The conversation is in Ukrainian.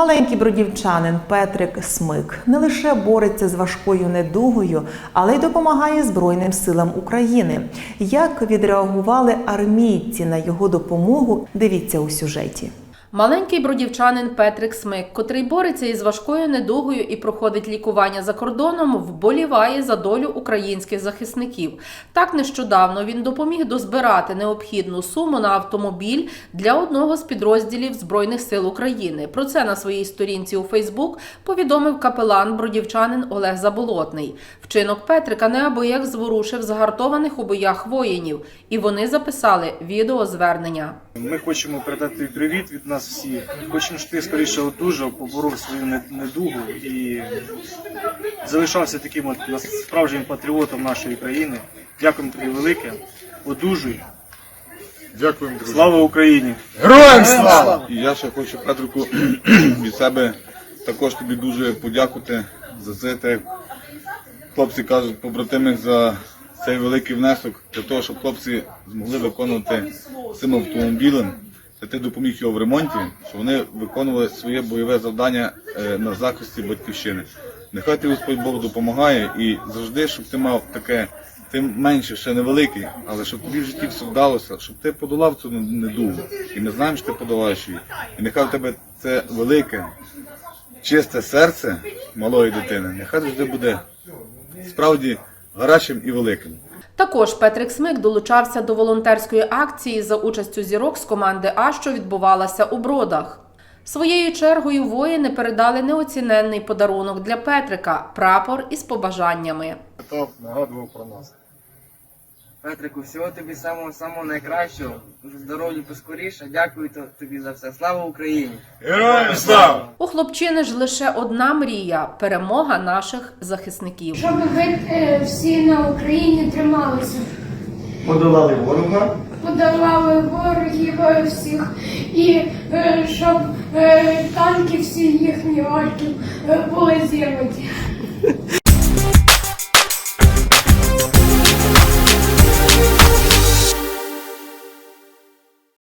Маленький бродівчанин Петрик Смик не лише бореться з важкою недугою, але й допомагає Збройним силам України. Як відреагували армійці на його допомогу? Дивіться у сюжеті. Маленький бродівчанин Петрик Смик, котрий бореться із важкою недугою і проходить лікування за кордоном, вболіває за долю українських захисників. Так нещодавно він допоміг дозбирати необхідну суму на автомобіль для одного з підрозділів Збройних сил України. Про це на своїй сторінці у Фейсбук повідомив капелан бродівчанин Олег Заболотний. Вчинок Петрика неабияк зворушив загартованих у боях воїнів, і вони записали відеозвернення. Ми хочемо передати привіт від нас всіх. Хочемо, щоб ти скоріше одужав, поборов свою недугу і залишався таким от справжнім патріотом нашої країни. Дякуємо тобі велике. Одужуй. Дякуємо, друзі. Слава Україні! Героям слава! І я ще хочу, Петрику, від себе також тобі дуже подякувати за це, те, хлопці кажуть, побратими, за цей великий внесок для того, щоб хлопці змогли виконувати цим автомобілем. Це ти допоміг його в ремонті, щоб вони виконували своє бойове завдання е, на захисті батьківщини. Нехай ти Господь Бог допомагає і завжди, щоб ти мав таке, ти менше, ще невеликий, але щоб тобі в житті все вдалося, щоб ти подолав цю недугу. І ми знаємо, що ти подолаєш її. І нехай в тебе це велике, чисте серце малої дитини, нехай завжди буде справді гарячим і великим. Також Петрик Смик долучався до волонтерської акції за участю зірок з команди А, що відбувалася у бродах. Своєю чергою воїни передали неоціненний подарунок для Петрика прапор із побажаннями. Питав, нагадував про нас. Петрику, всього тобі самого самого найкращого. Здоров'я поскоріше. Дякую тобі за все. Слава Україні! Героям слава! У хлопчини ж лише одна мрія перемога наших захисників. щоб ви е, всі на Україні трималися, подолали ворога, подолали ворогів е, всіх, і е, щоб е, танки всі їхні орків е, були зірвані.